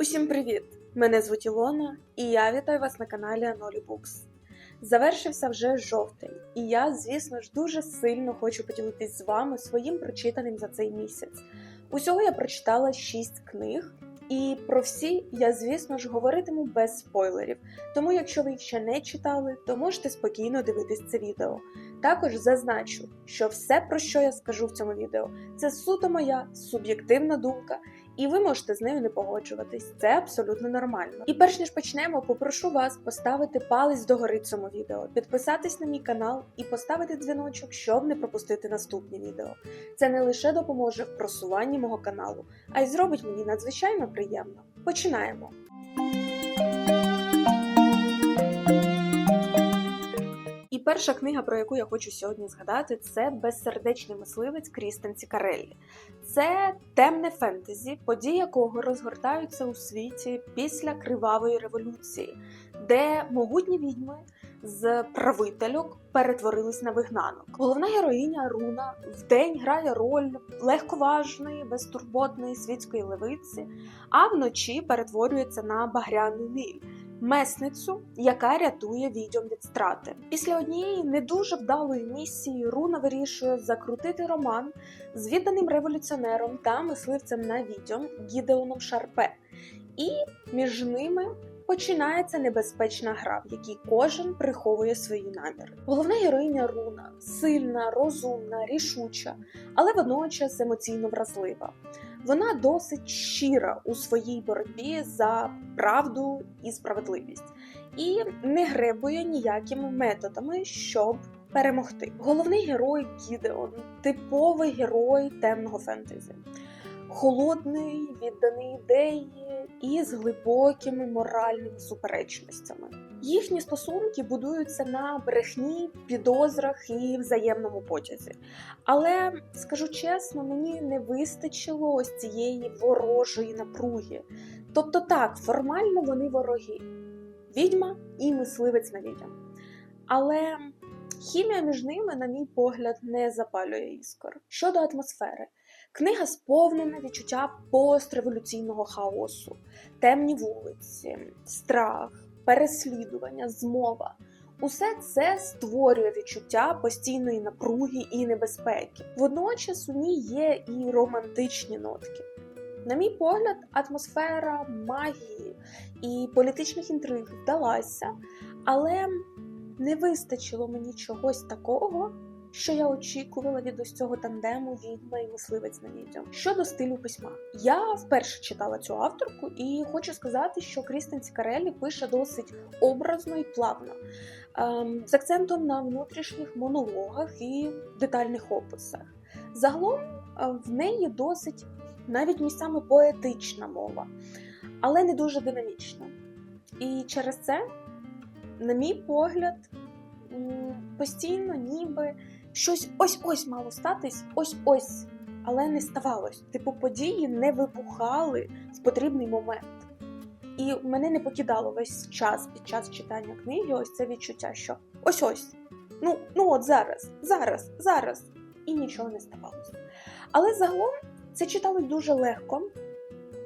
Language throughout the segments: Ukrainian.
Усім привіт! Мене звуть Ілона, і я вітаю вас на каналі Анолі Букс. Завершився вже жовтень, і я, звісно ж, дуже сильно хочу поділитись з вами своїм прочитаним за цей місяць. Усього я прочитала 6 книг, і про всі я, звісно ж, говоритиму без спойлерів. Тому, якщо ви їх ще не читали, то можете спокійно дивитись це відео. Також зазначу, що все, про що я скажу в цьому відео, це суто моя суб'єктивна думка, і ви можете з нею не погоджуватись. Це абсолютно нормально. І перш ніж почнемо, попрошу вас поставити палець догори цьому відео, підписатись на мій канал і поставити дзвіночок, щоб не пропустити наступні відео. Це не лише допоможе в просуванні мого каналу, а й зробить мені надзвичайно приємно. Починаємо! І перша книга, про яку я хочу сьогодні згадати, це Безсердечний мисливець Крістен Цікареллі. Це темне фентезі, події якого розгортаються у світі після кривавої революції, де могутні відьми з правительок перетворились на вигнанок. Головна героїня Руна вдень грає роль легковажної, безтурботної світської левиці, а вночі перетворюється на багряну міль. Месницю, яка рятує відьом від страти. Після однієї не дуже вдалої місії Руна вирішує закрутити роман з відданим революціонером та мисливцем на відьом Гідеоном Шарпе. І між ними починається небезпечна гра, в якій кожен приховує свої наміри. Головна героїня Руна сильна, розумна, рішуча, але водночас емоційно вразлива. Вона досить щира у своїй боротьбі за правду і справедливість і не гребує ніякими методами, щоб перемогти. Головний герой Гідеон типовий герой темного фентезі. Холодний, відданий ідеї і з глибокими моральними суперечностями. Їхні стосунки будуються на брехні, підозрах і взаємному потязі. Але скажу чесно, мені не вистачило ось цієї ворожої напруги. Тобто, так, формально вони вороги, відьма і мисливець на відьом. Але хімія між ними, на мій погляд, не запалює іскор. Щодо атмосфери. Книга сповнена відчуття постреволюційного хаосу, темні вулиці, страх, переслідування, змова. Усе це створює відчуття постійної напруги і небезпеки. Водночас у ній є і романтичні нотки. На мій погляд, атмосфера магії і політичних інтриг вдалася, але не вистачило мені чогось такого, що я очікувала від ось цього тандему відьма і мисливець на відео. Щодо стилю письма, я вперше читала цю авторку і хочу сказати, що Крістен Цікарелі пише досить образно і плавно, ем, з акцентом на внутрішніх монологах і детальних описах. Загалом в неї досить навіть місцями поетична мова, але не дуже динамічна. І через це, на мій погляд, постійно ніби щось ось-ось мало статись, ось-ось, але не ставалось. Типу, події не вибухали в потрібний момент. І мене не покидало весь час під час читання книги ось це відчуття, що ось-ось. Ну, ну от зараз, зараз, зараз. І нічого не ставалося. Але загалом це читалось дуже легко,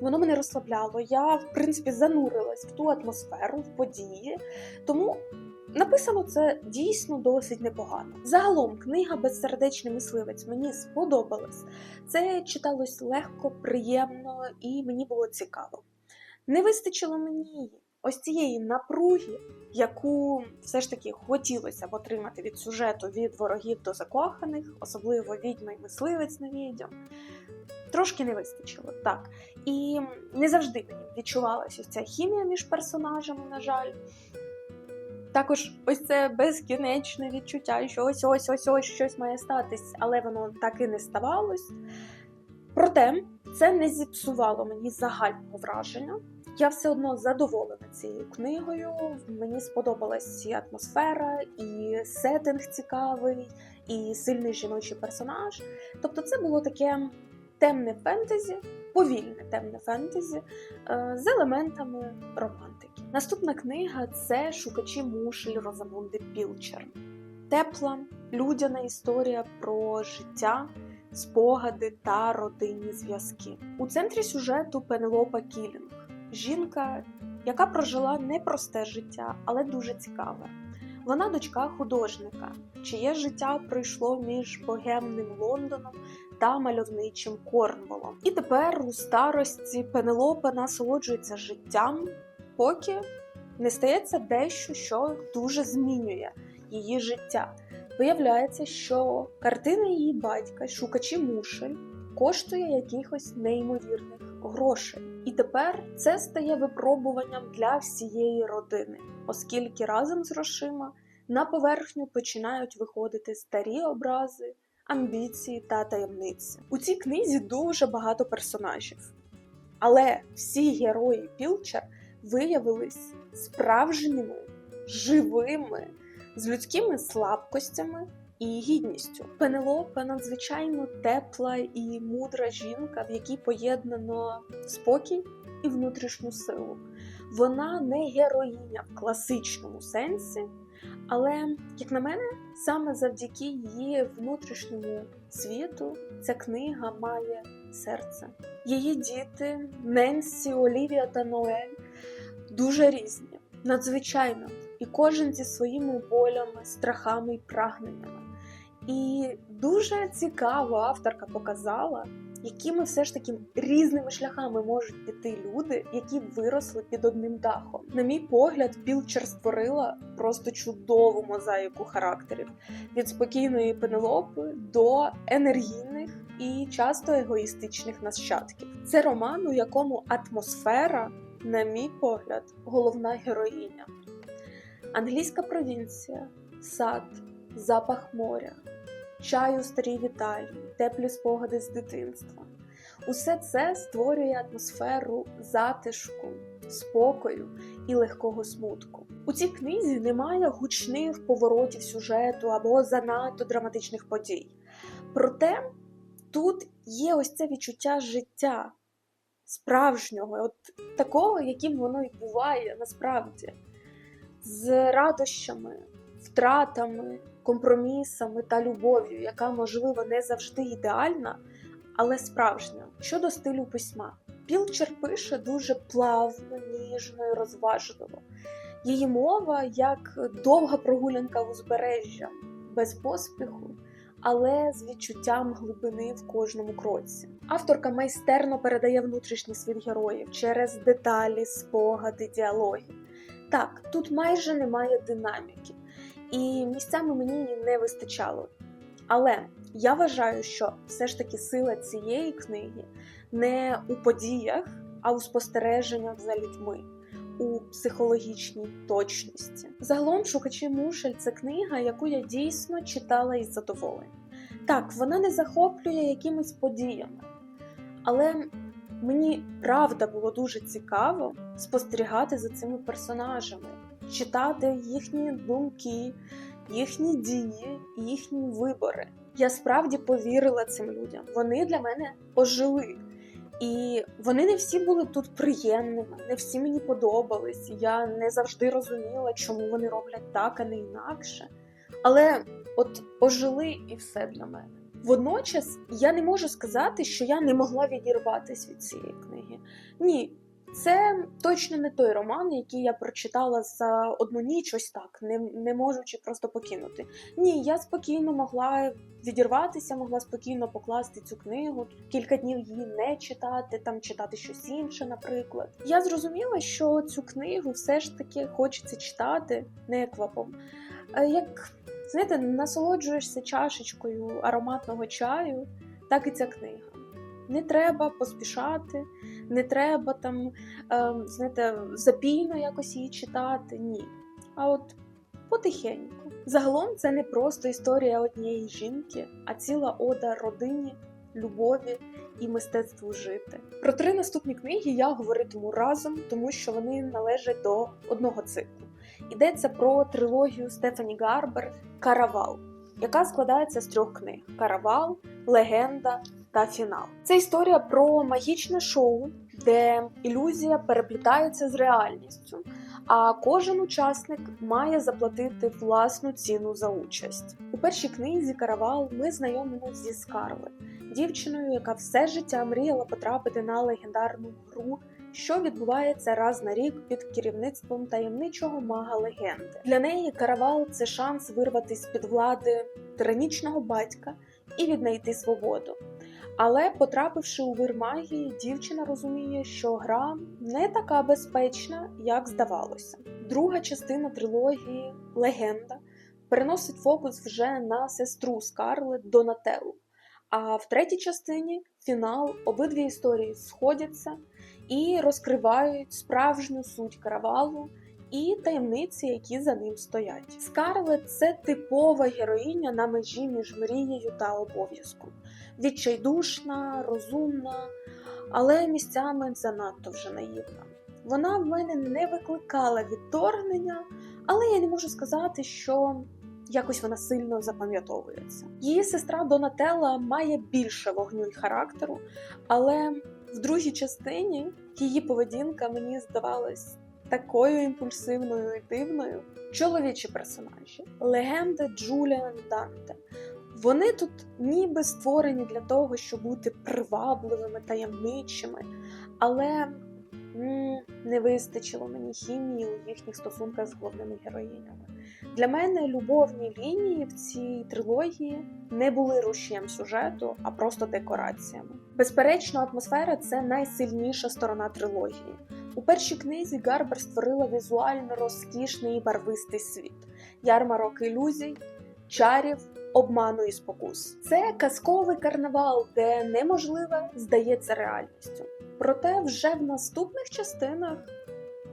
воно мене розслабляло. Я, в принципі, занурилась в ту атмосферу, в події. Тому написано це дійсно досить непогано. Загалом, книга Безсердечний мисливець мені сподобалась. Це читалось легко, приємно і мені було цікаво. Не вистачило мені ось цієї напруги, яку все ж таки хотілося б отримати від сюжету від ворогів до закоханих, особливо відьма і мисливець на відьом. Трошки не вистачило, так. І не завжди мені відчувалася ця хімія між персонажами, на жаль. Також ось це безкінечне відчуття, що ось ось ось ось щось має статись, але воно так і не ставалось. Проте це не зіпсувало мені загального враження. Я все одно задоволена цією книгою. Мені сподобалась і атмосфера, і сеттинг цікавий, і сильний жіночий персонаж. Тобто, це було таке темне фентезі, повільне темне фентезі е, з елементами романтики. Наступна книга це Шукачі мушель Розамунди Пілчер. Тепла, людяна історія про життя, спогади та родинні зв'язки. У центрі сюжету Пенелопа Кілінг, жінка, яка прожила непросте життя, але дуже цікаве. Вона дочка художника, чиє життя пройшло між богемним Лондоном та мальовничим Корнволом. І тепер у старості Пенелопа насолоджується життям, поки не стається дещо, що дуже змінює її життя. Виявляється, що картина її батька, шукачі мушель, коштує якихось неймовірних грошей. І тепер це стає випробуванням для всієї родини, оскільки разом з грошима на поверхню починають виходити старі образи, амбіції та таємниці. У цій книзі дуже багато персонажів, але всі герої Пілчер виявились справжніми, живими, з людськими слабкостями і гідністю. Пенелопа надзвичайно тепла і мудра жінка, в якій поєднано спокій і внутрішню силу. Вона не героїня в класичному сенсі, але, як на мене, саме завдяки її внутрішньому світу ця книга має серце. Її діти Ненсі, Олівія та Ноель дуже різні, надзвичайно, і кожен зі своїми болями, страхами і прагненнями. І дуже цікаво авторка показала, якими все ж таки різними шляхами можуть піти люди, які виросли під одним дахом. На мій погляд, Пілчер створила просто чудову мозаїку характерів від спокійної пенелопи до енергійних і часто егоїстичних нащадків. Це роман, у якому атмосфера, на мій погляд, головна героїня. Англійська провінція, сад, запах моря, чай у старій Віталії, теплі спогади з дитинства. Усе це створює атмосферу затишку, спокою і легкого смутку. У цій книзі немає гучних поворотів сюжету або занадто драматичних подій. Проте тут є ось це відчуття життя справжнього, от такого, яким воно і буває насправді, з радощами, втратами, компромісами та любов'ю, яка, можливо, не завжди ідеальна, але справжня. Щодо стилю письма, Пілчер пише дуже плавно, ніжно і розважливо. Її мова як довга прогулянка узбережжям, без поспіху, але з відчуттям глибини в кожному кроці. Авторка майстерно передає внутрішній світ героїв через деталі, спогади, діалоги. Так, тут майже немає динаміки, і місцями мені її не вистачало. Але я вважаю, що все ж таки сила цієї книги не у подіях, а у спостереженнях за людьми, у психологічній точності. Загалом шукачі мушель це книга, яку я дійсно читала із задоволенням. Так, вона не захоплює якимись подіями, але мені правда було дуже цікаво спостерігати за цими персонажами, читати їхні думки, їхні дії, їхні вибори. Я справді повірила цим людям. Вони для мене ожили. І вони не всі були тут приємними, не всі мені подобались. Я не завжди розуміла, чому вони роблять так, а не інакше. Але от ожили і все для мене. Водночас я не можу сказати, що я не могла відірватися від цієї книги. Ні, це точно не той роман, який я прочитала за одну ніч, ось так, не, не можучи просто покинути. Ні, я спокійно могла відірватися, могла спокійно покласти цю книгу, кілька днів її не читати, там читати щось інше, наприклад. Я зрозуміла, що цю книгу все ж таки хочеться читати не квапом. Е, Як знаєте, насолоджуєшся чашечкою ароматного чаю, так і ця книга. Не треба поспішати, не треба там, е, знаєте, запійно якось її читати. Ні. А от потихеньку. Загалом це не просто історія однієї жінки, а ціла ода родині, любові і мистецтву жити. Про три наступні книги я говоритиму разом, тому що вони належать до одного циклу. Йдеться про трилогію Стефані Гарбер Каравал, яка складається з трьох книг: Каравал, Легенда та Фінал. Це історія про магічне шоу, де ілюзія переплітається з реальністю, а кожен учасник має заплатити власну ціну за участь. У першій книзі Каравал ми знайомимося зі Скарлет, дівчиною, яка все життя мріяла потрапити на легендарну гру що відбувається раз на рік під керівництвом таємничого мага легенди. Для неї каравал це шанс вирватися під влади тиранічного батька і віднайти свободу. Але, потрапивши у вир магії, дівчина розуміє, що гра не така безпечна, як здавалося. Друга частина трилогії Легенда переносить фокус вже на сестру Скарлет Донателлу. А в третій частині фінал обидві історії сходяться і розкривають справжню суть каравалу і таємниці, які за ним стоять. Скарлет це типова героїня на межі між мрією та обов'язком. Відчайдушна, розумна, але місцями занадто вже наївна. Вона в мене не викликала відторгнення, але я не можу сказати, що якось вона сильно запам'ятовується. Її сестра Донателла має більше вогню й характеру, але в другій частині її поведінка мені здавалась такою імпульсивною і дивною. Чоловічі персонажі, легенда Джуліан Данте. Вони тут ніби створені для того, щоб бути привабливими, таємничими, але не вистачило мені хімії у їхніх стосунках з головними героїнями. Для мене любовні лінії в цій трилогії не були рушієм сюжету, а просто декораціями. Безперечно, атмосфера це найсильніша сторона трилогії. У першій книзі Гарбер створила візуально розкішний і барвистий світ, ярмарок ілюзій, чарів, обману і спокус. Це казковий карнавал, де неможливе здається реальністю. Проте вже в наступних частинах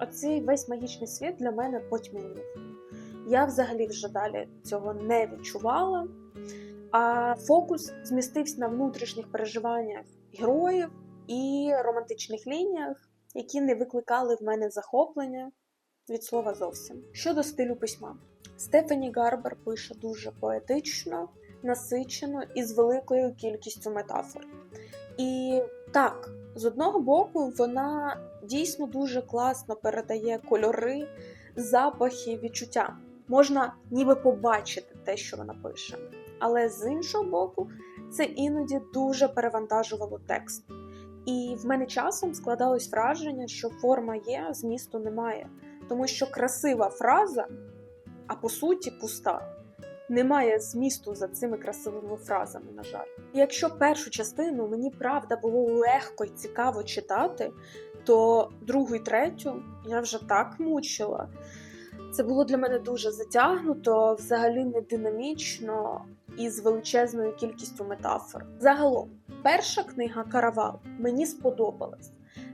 оцей весь магічний світ для мене потьмянів. Я взагалі вже далі цього не відчувала. А фокус змістився на внутрішніх переживаннях героїв і романтичних лініях, які не викликали в мене захоплення від слова зовсім. Щодо стилю письма, Стефані Гарбер пише дуже поетично, насичено і з великою кількістю метафор. І так, з одного боку, вона дійсно дуже класно передає кольори, запахи, відчуття. Можна ніби побачити те, що вона пише. Але з іншого боку, це іноді дуже перевантажувало текст. І в мене часом складалось враження, що форма є, а змісту немає, тому що красива фраза, а по суті пуста. Немає змісту за цими красивими фразами, на жаль. І якщо першу частину мені правда було легко й цікаво читати, то другу і третю я вже так мучила. Це було для мене дуже затягнуто, взагалі не динамічно і з величезною кількістю метафор. Загалом, перша книга Каравал мені сподобалась.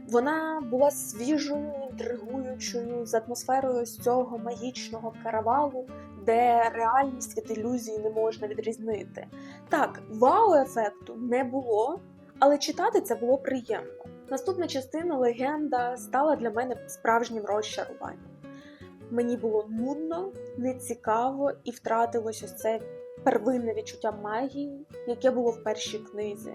Вона була свіжою, інтригуючою з атмосферою ось цього магічного каравалу, де реальність від ілюзії не можна відрізнити. Так, вау-ефекту не було, але читати це було приємно. Наступна частина легенда стала для мене справжнім розчаруванням. Мені було нудно, нецікаво і втратилось ось це первинне відчуття магії, яке було в першій книзі.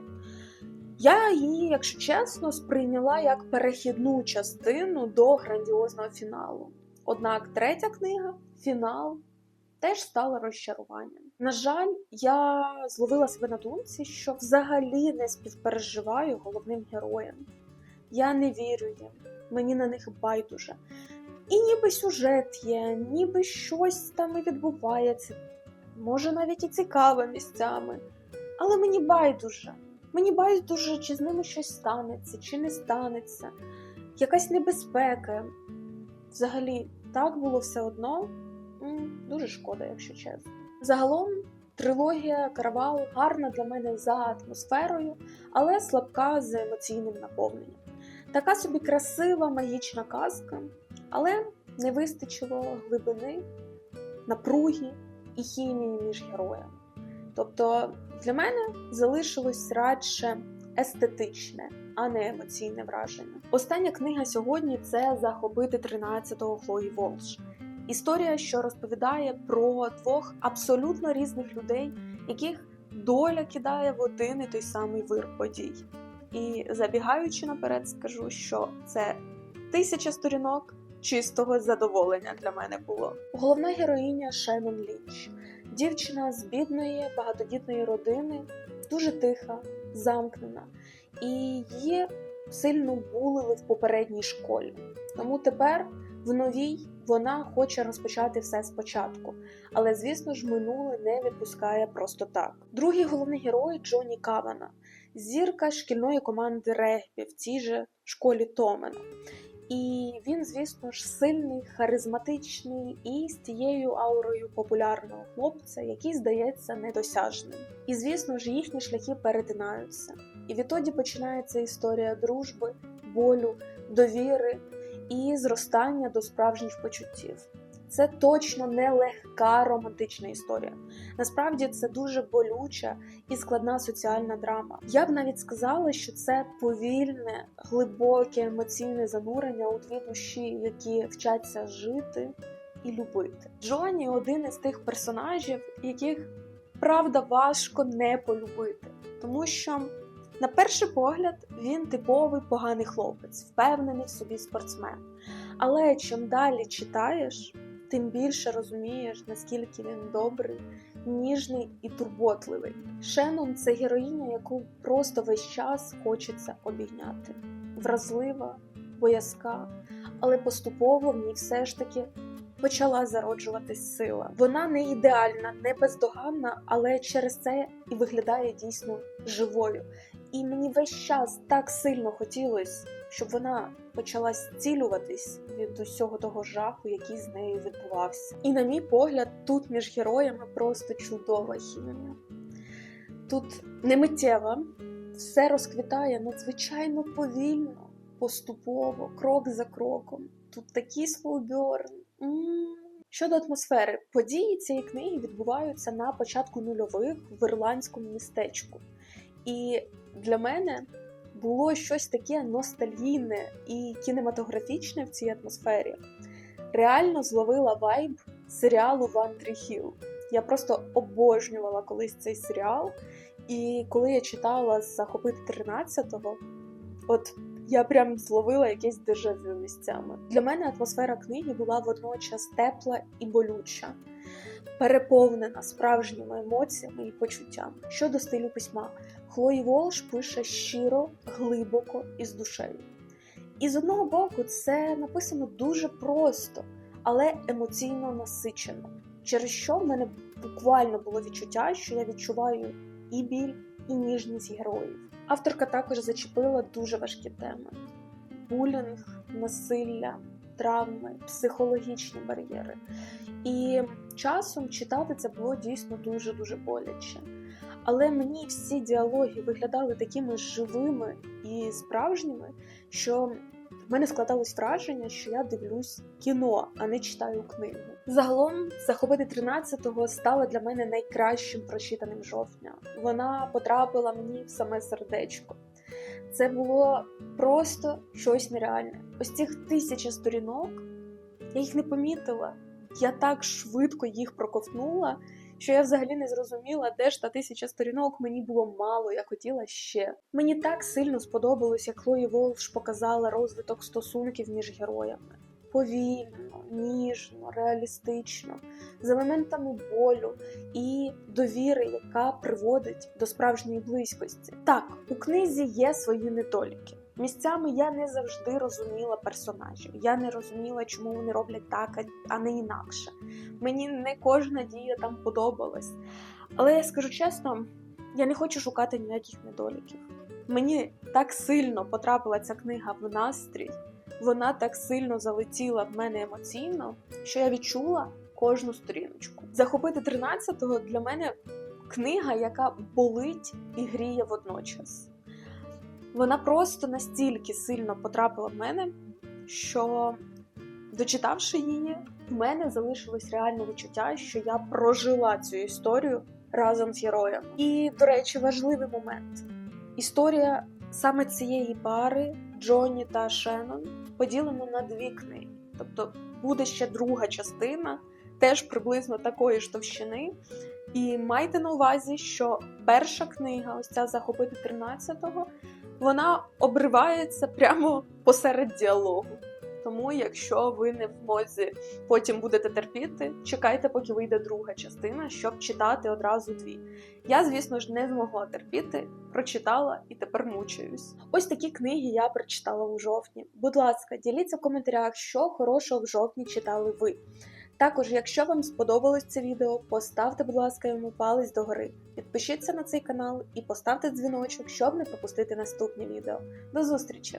Я її, якщо чесно, сприйняла як перехідну частину до грандіозного фіналу. Однак третя книга, фінал, теж стала розчаруванням. На жаль, я зловила себе на думці, що взагалі не співпереживаю головним героям. Я не вірю їм, мені на них байдуже. І ніби сюжет є, ніби щось там і відбувається, може навіть і цікаве місцями. Але мені байдуже. Мені байдуже, чи з ними щось станеться, чи не станеться, якась небезпека. Взагалі, так було все одно. Дуже шкода, якщо чесно. Загалом, трилогія Каравал гарна для мене за атмосферою, але слабка за емоційним наповненням. Така собі красива магічна казка, але не вистачило глибини, напруги і хімії між героями. Тобто для мене залишилось радше естетичне, а не емоційне враження. Остання книга сьогодні це захопити 13-го Хлої Волш. Історія, що розповідає про двох абсолютно різних людей, яких доля кидає в один і той самий вир подій. І забігаючи наперед, скажу, що це тисяча сторінок чистого задоволення для мене було. Головна героїня Шеннон Лінч, дівчина з бідної багатодітної родини, дуже тиха, замкнена, і її сильно булили в попередній школі. Тому тепер в новій вона хоче розпочати все спочатку. Але, звісно ж, минуле не відпускає просто так. Другий головний герой Джоні Кавана, зірка шкільної команди регбі в цій же школі Томена. І він, звісно ж, сильний, харизматичний і з тією аурою популярного хлопця, який здається недосяжним. І звісно ж, їхні шляхи перетинаються. І відтоді починається історія дружби, болю, довіри і зростання до справжніх почуттів. Це точно не легка романтична історія. Насправді це дуже болюча і складна соціальна драма. Я б навіть сказала, що це повільне, глибоке емоційне занурення у дві душі, які вчаться жити і любити. Джоні один із тих персонажів, яких правда важко не полюбити, тому що. На перший погляд, він типовий поганий хлопець, впевнений в собі спортсмен. Але чим далі читаєш, тим більше розумієш, наскільки він добрий, ніжний і турботливий. Шеннон це героїня, яку просто весь час хочеться обійняти. Вразлива, боязка, але поступово в ній все ж таки почала зароджуватись сила. Вона не ідеальна, не бездоганна, але через це і виглядає дійсно живою. І мені весь час так сильно хотілося, щоб вона почала зцілюватись від усього того жаху, який з нею відбувався. І, на мій погляд, тут між героями просто чудова хімія. Тут не миттєва, все розквітає надзвичайно повільно, поступово, крок за кроком. Тут такий слоуберн. Щодо атмосфери, події цієї книги відбуваються на початку нульових в ірландському містечку. І для мене було щось таке ностальгійне і кінематографічне в цій атмосфері. Реально зловила вайб серіалу Tree Hill. Я просто обожнювала колись цей серіал. І коли я читала захопити 13-го, от я прям зловила якесь дежавю місцями. Для мене атмосфера книги була водночас тепла і болюча, переповнена справжніми емоціями і почуттями. Щодо стилю письма, Хлої Волш пише щиро, глибоко і з душею. І з одного боку, це написано дуже просто, але емоційно насичено, через що в мене буквально було відчуття, що я відчуваю і біль, і ніжність героїв. Авторка також зачепила дуже важкі теми: булінг, насилля, травми, психологічні бар'єри. І часом читати це було дійсно дуже-дуже боляче. Але мені всі діалоги виглядали такими живими і справжніми, що мене складалось враження, що я дивлюсь кіно, а не читаю книгу. Загалом захопити 13-го стала для мене найкращим прочитаним жовтня. Вона потрапила мені в саме сердечко. Це було просто щось нереальне. Ось цих тисяча сторінок я їх не помітила. Я так швидко їх проковтнула, що я взагалі не зрозуміла, де ж та тисяча сторінок мені було мало, я хотіла ще. Мені так сильно сподобалось, як Хлої Волш показала розвиток стосунків між героями. Повільно, ніжно, реалістично, з елементами болю і довіри, яка приводить до справжньої близькості. Так, у книзі є свої недоліки. Місцями я не завжди розуміла персонажів. Я не розуміла, чому вони роблять так, а не інакше. Мені не кожна дія там подобалась. Але я скажу чесно, я не хочу шукати ніяких недоліків. Мені так сильно потрапила ця книга в настрій, вона так сильно залетіла в мене емоційно, що я відчула кожну сторіночку. Захопити 13-го для мене книга, яка болить і гріє водночас. Вона просто настільки сильно потрапила в мене, що, дочитавши її, в мене залишилось реальне відчуття, що я прожила цю історію разом з героєм. І, до речі, важливий момент: історія саме цієї пари Джонні та Шеннон поділена на дві книги. Тобто буде ще друга частина, теж приблизно такої ж товщини. І майте на увазі, що перша книга, ось ця захопити 13-го, вона обривається прямо посеред діалогу. Тому, якщо ви не в мозі потім будете терпіти, чекайте, поки вийде друга частина, щоб читати одразу дві. Я, звісно ж, не змогла терпіти, прочитала і тепер мучаюсь. Ось такі книги я прочитала у жовтні. Будь ласка, діліться в коментарях, що хорошого в жовтні читали ви. Також, якщо вам сподобалось це відео, поставте, будь ласка, йому палець догори, підпишіться на цей канал і поставте дзвіночок, щоб не пропустити наступні відео. До зустрічі!